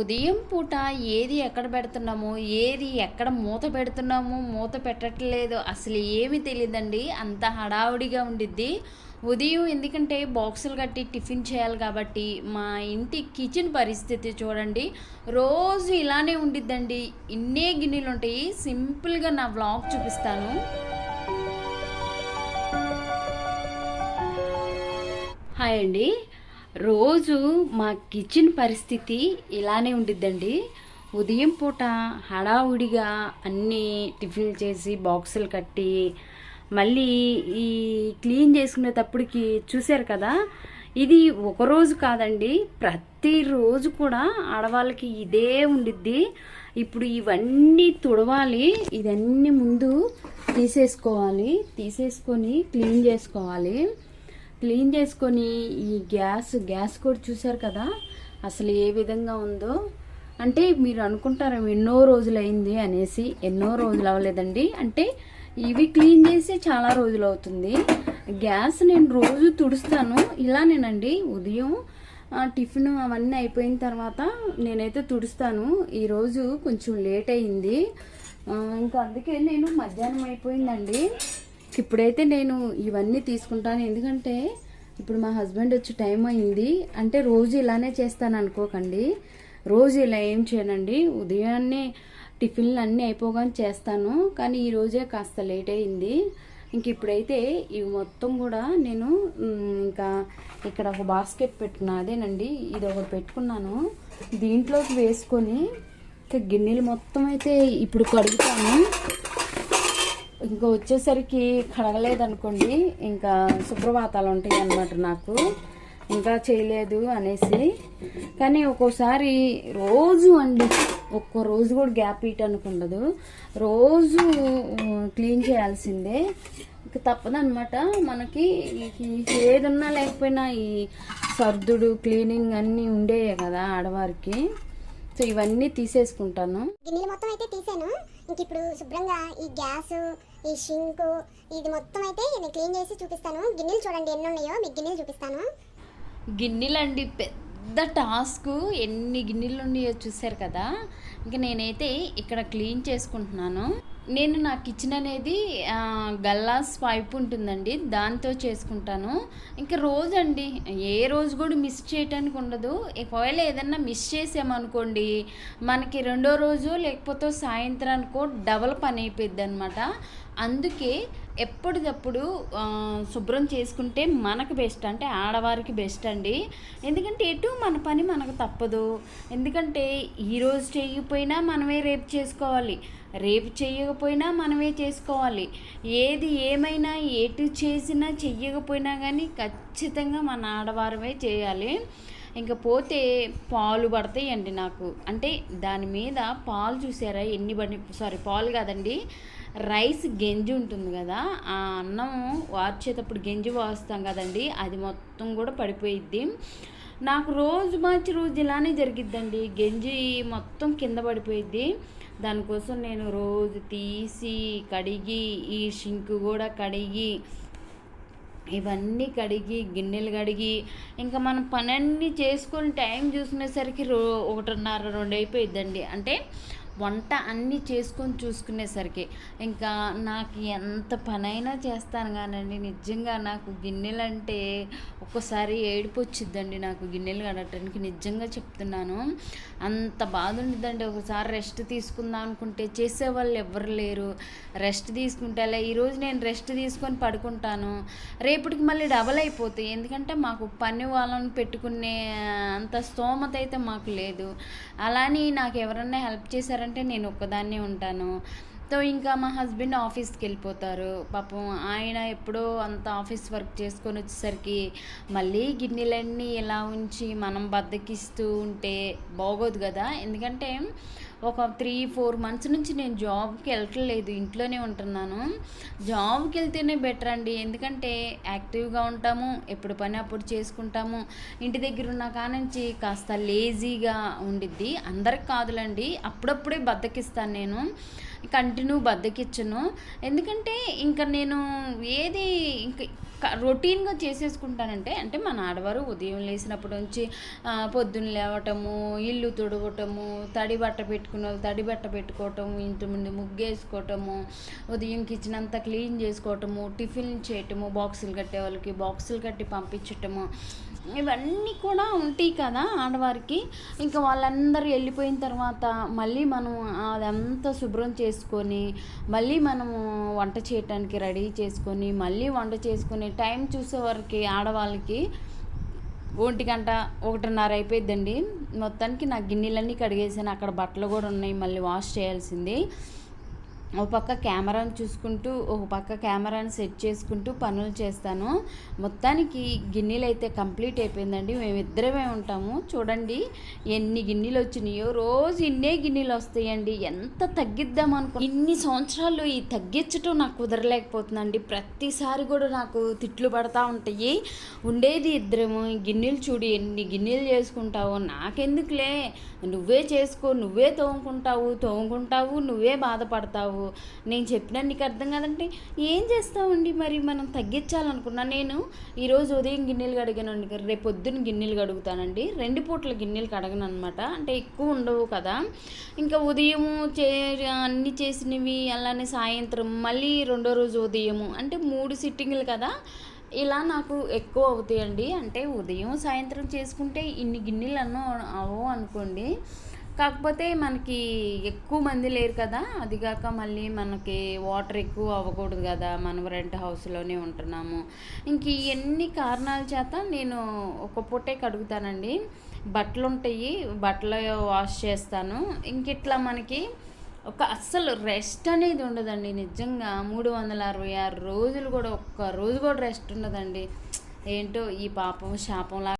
ఉదయం పూట ఏది ఎక్కడ పెడుతున్నాము ఏది ఎక్కడ మూత పెడుతున్నాము మూత పెట్టట్లేదు అసలు ఏమి తెలియదండి అంత హడావుడిగా ఉండిద్ది. ఉదయం ఎందుకంటే బాక్సులు కట్టి టిఫిన్ చేయాలి కాబట్టి మా ఇంటి కిచెన్ పరిస్థితి చూడండి. రోజు ఇలానే ఉండిద్దండి. ఇన్నే గిన్నెలు ఉంటాయి. సింపుల్గా నా వ్లాగ్ చూపిస్తాను. హాయ్ అండి. రోజు మా కిచెన్ పరిస్థితి ఇలానే ఉండిద్దండి. ఉదయం పూట హడావుడిగా అన్నీ టిఫిన్ చేసి బాక్సులు కట్టి మళ్ళీ ఈ క్లీన్ చేసుకునేటప్పటికి చూశారు కదా? ఇది ఒక రోజు కాదండి ప్రతిరోజు కూడా ఆడవాళ్ళకి ఇదే ఉండిద్ది. ఇప్పుడు ఇవన్నీ తుడవాలి ఇదన్నీ ముందు తీసేసుకోవాలి తీసేసుకొని క్లీన్ చేసుకోవాలి. క్లీన్ చేసుకొని ఈ గ్యాస్ గ్యాస్ కూడా చూసారు కదా? అసలు ఏ విధంగా ఉందో? అంటే మీరు అనుకుంటారు ఎన్నో రోజులు అయింది అనేసి ఎన్నో రోజులు అవ్వలేదండి. అంటే ఇవి క్లీన్ చేసి చాలా రోజులు అవుతుంది. గ్యాస్ నేను రోజు తుడుస్తాను. ఇలానేనండి. ఉదయం టిఫిన్ అవన్నీ అయిపోయిన తర్వాత నేనైతే తుడుస్తాను. ఈరోజు కొంచెం లేట్ అయింది. ఇంకా అందుకే నేను మధ్యాహ్నం అయిపోయిందండి. ఇప్పుడైతే నేను ఇవన్నీ తీసుకుంటాను. ఎందుకంటే ఇప్పుడు మా హస్బెండ్ వచ్చి టైం అయింది. అంటే రోజు ఇలానే చేస్తాను అనుకోకండి. రోజు ఇలా ఏం చేయనండి. ఉదయాన్నే టిఫిన్లు అన్నీ అయిపోగానే చేస్తాను. కానీ ఈ రోజే కాస్త లేట్ అయింది. ఇంక ఇప్పుడైతే ఇవి మొత్తం కూడా నేను ఇంకా ఇక్కడ ఒక బాస్కెట్ పెట్టుకున్నా అదేనండి. ఇది ఒకటి పెట్టుకున్నాను. దీంట్లోకి వేసుకొని ఇంకా గిన్నెలు మొత్తం అయితే ఇప్పుడు కడుగుతాను. ఇంకా వచ్చేసరికి కడగలేదనుకోండి ఇంకా శుభ్రవాతాలు ఉంటాయి అన్నమాట నాకు. ఇంకా చేయలేదు అనేసి. కానీ ఒక్కోసారి రోజు అండి ఒక్కో రోజు కూడా గ్యాప్ ఇవ్వటానికి ఉండదు. రోజు క్లీన్ చేయాల్సిందే. ఇంకా తప్పదనమాట మనకి ఏదన్నా లేకపోయినా ఈ సర్దుడు క్లీనింగ్ అన్నీ ఉండేవి కదా ఆడవారికి. సో ఇవన్నీ తీసేసుకుంటాను. గిన్నెలు మొత్తం అయితే తీసాను. ఇంక ఇప్పుడు శుభ్రంగా ఈ గ్యాస్ ఈ షింక్ ఇది మొత్తం అయితే నేను క్లీన్ చేసి చూపిస్తాను. గిన్నెలు చూడండి ఎన్ని ఉన్నాయో. మీకు గిన్నెలు చూపిస్తాను. గిన్నెలండి పెద్ద టాస్క్. ఎన్ని గిన్నెలు ఉన్నాయో చూశారు కదా. ఇంకా నేనైతే ఇక్కడ క్లీన్ చేసుకుంటున్నాను. నేను నా కిచెన్ అనేది గల్లాస్ పైప్ ఉంటుందండి. దాంతో చేసుకుంటాను. ఇంకా రోజు అండి ఏ రోజు కూడా మిస్ చేయటానికి ఉండదు. ఒకవేళ ఏదన్నా మిస్ చేసామనుకోండి మనకి రెండో రోజు లేకపోతే సాయంత్రానికో డబల్ పని అయిపోద్ది అనమాట అందుకే ఎప్పటికప్పుడు శుభ్రం చేసుకుంటే మనకు బెస్ట్ అంటే ఆడవారికి బెస్ట్ అండి. ఎందుకంటే ఎటు మన పని మనకు తప్పదు. ఎందుకంటే ఈరోజు చేయకపోయినా మనమే రేపు చేసుకోవాలి. రేపు చేయకపోయినా మనమే చేసుకోవాలి. ఏది ఏమైనా ఎటు చేసినా చెయ్యకపోయినా కానీ ఖచ్చితంగా మన ఆడవారమే చేయాలి. ఇంకా పోతే పాలు పడతాయండి నాకు. అంటే దాని మీద పాలు చూసారా? ఎన్ని పడి సారీ పాలు కాదండి. రైస్ గెంజి ఉంటుంది కదా ఆ అన్నం వార్చేటప్పుడు గెంజి వాస్తాం కదండి అది మొత్తం కూడా పడిపోయిద్ది. నాకు రోజు మార్చి రోజు ఇలానే జరిగిద్దండి గెంజి మొత్తం కింద పడిపోయిద్ది. దానికోసం నేను రోజు తీసి కడిగి ఈ షింకు కూడా కడిగి ఇవన్నీ కడిగి గిన్నెలు కడిగి ఇంకా మనం పనన్నీ చేసుకొని టైం చూసుకునేసరికి రో ఒకటిన్నర రెండు అయిపోయిద్దండి. అంటే వంట అన్నీ చేసుకొని చూసుకునేసరికి ఇంకా నాకు ఎంత పనైనా చేస్తాను కానండి. నిజంగా నాకు గిన్నెలు అంటే ఒక్కోసారి ఏడుపు వచ్చిద్దండి నాకు గిన్నెలు కడగటానికి. నిజంగా చెప్తున్నాను. అంత బాధ ఉండిద్దండి ఒకసారి రెస్ట్ తీసుకుందాం అనుకుంటే చేసేవాళ్ళు ఎవరు లేరు. రెస్ట్ తీసుకుంటే ఈరోజు నేను రెస్ట్ తీసుకొని పడుకుంటాను. రేపటికి మళ్ళీ డబల్ అయిపోతాయి. ఎందుకంటే మాకు పని వాళ్ళని పెట్టుకునే అంత స్తోమత అయితే మాకు లేదు. అలానే నాకు ఎవరన్నా హెల్ప్ ఉంటారంటే నేను ఒక్కదాన్నే ఉంటాను. సో ఇంకా మా హస్బెండ్ ఆఫీస్కి వెళ్ళిపోతారు. పాపం ఆయన ఎప్పుడో అంత ఆఫీస్ వర్క్ చేసుకొని వచ్చేసరికి మళ్ళీ గిన్నెలన్నీ ఇలా ఉంచి మనం బద్దకిస్తూ ఉంటే బాగోదు కదా. ఎందుకంటే ఒక త్రీ ఫోర్ మంత్స్ నుంచి నేను జాబ్కి వెళ్ళట్లేదు ఇంట్లోనే ఉంటున్నాను. జాబ్కి వెళ్తేనే బెటర్ అండి. ఎందుకంటే యాక్టివ్గా ఉంటాము ఎప్పుడు పని అప్పుడు చేసుకుంటాము. ఇంటి దగ్గర ఉన్న కానుంచి కాస్త లేజీగా ఉండిద్ది. అందరికి కాదులండి అప్పుడప్పుడే బద్దకిస్తాను నేను. కంటిన్యూ బద్దకిచ్చను. ఎందుకంటే ఇంకా నేను ఏది ఇంక రొటీన్గా చేసేసుకుంటానంటే అంటే మన ఆడవారు ఉదయం లేచినప్పటి నుంచి పొద్దున్న లేవటము ఇల్లు తుడవటము తడి బట్ట పెట్టుకున్న వాళ్ళు తడి బట్ట పెట్టుకోవటము ఇంటి ముందు ముగ్గేసుకోవటము ఉదయం కిచెన్ అంతా క్లీన్ చేసుకోవటము టిఫిన్ చేయటము బాక్సులు కట్టే వాళ్ళకి బాక్సులు కట్టి పంపించటము ఇవన్నీ కూడా ఉంటాయి కదా ఆడవారికి. ఇంకా వాళ్ళందరూ వెళ్ళిపోయిన తర్వాత మళ్ళీ మనం అదంతా శుభ్రం చేసుకొని మళ్ళీ మనము వంట చేయటానికి రెడీ చేసుకొని మళ్ళీ వంట చేసుకొని టైం చూసేవారికి ఆడవాళ్ళకి ఒంటి గంట ఒకటిన్నర అయిపోయిందండి మొత్తానికి నా గిన్నెలన్నీ కడిగేసాను. అక్కడ బట్టలు కూడా ఉన్నాయి. మళ్ళీ వాష్ చేయాల్సింది. ఒక పక్క కెమెరాను చూసుకుంటూ ఒక పక్క కెమెరాని సెట్ చేసుకుంటూ పనులు చేస్తాను. మొత్తానికి గిన్నెలు అయితే కంప్లీట్ అయిపోయిందండి. మేమిద్దరమే ఉంటాము. చూడండి ఎన్ని గిన్నెలు వచ్చినాయో. రోజు ఇన్నే గిన్నెలు వస్తాయండి. ఎంత తగ్గిద్దాం అనుకో? ఇన్ని సంవత్సరాలు ఈ తగ్గించటం నాకు కుదరలేకపోతుందండి. ప్రతిసారి కూడా నాకు తిట్లు పడతా ఉంటాయి. ఉండేది ఇద్దరము. గిన్నెలు చూడు ఎన్ని గిన్నెలు చేసుకుంటావు. నాకెందుకులే? నువ్వే చేసుకో నువ్వే తోముకుంటావు తోముకుంటావు నువ్వే బాధపడతావు. నేను చెప్పినా నీకు అర్థం కాదంటే ఏం చేస్తామండి మరి? మనం తగ్గించాలనుకున్నా నేను ఈరోజు ఉదయం గిన్నెలు కడిగానండి. రేపు పొద్దున్న గిన్నెలు కడుగుతానండి. రెండు పూట్ల గిన్నెలు కడగను అనమాట అంటే ఎక్కువ ఉండవు కదా. ఇంకా ఉదయము చే అన్నీ చేసినవి అలానే సాయంత్రం మళ్ళీ రెండో రోజు ఉదయము. అంటే మూడు సిట్టింగ్లు కదా. ఇలా నాకు ఎక్కువ అవుతాయండి. అంటే ఉదయం సాయంత్రం చేసుకుంటే ఇన్ని గిన్నెలు అన్నో అవో అనుకోండి. కాకపోతే మనకి ఎక్కువ మంది లేరు కదా అదిగాక మళ్ళీ మనకి వాటర్ ఎక్కువ అవ్వకూడదు కదా మనం రెంట్ హౌస్లోనే ఉంటున్నాము. ఇంక ఇవన్నీ కారణాల చేత నేను ఒక పూటే కడుగుతానండి. బట్టలు ఉంటాయి బట్టలు వాష్ చేస్తాను. ఇంక ఇట్లా మనకి ఒక అస్సలు రెస్ట్ అనేది ఉండదండి నిజంగా. మూడు వందల అరవై ఆరు రోజులు కూడా ఒక్క రోజు కూడా రెస్ట్ ఉండదండి. ఏంటో ఈ పాపం శాపంలా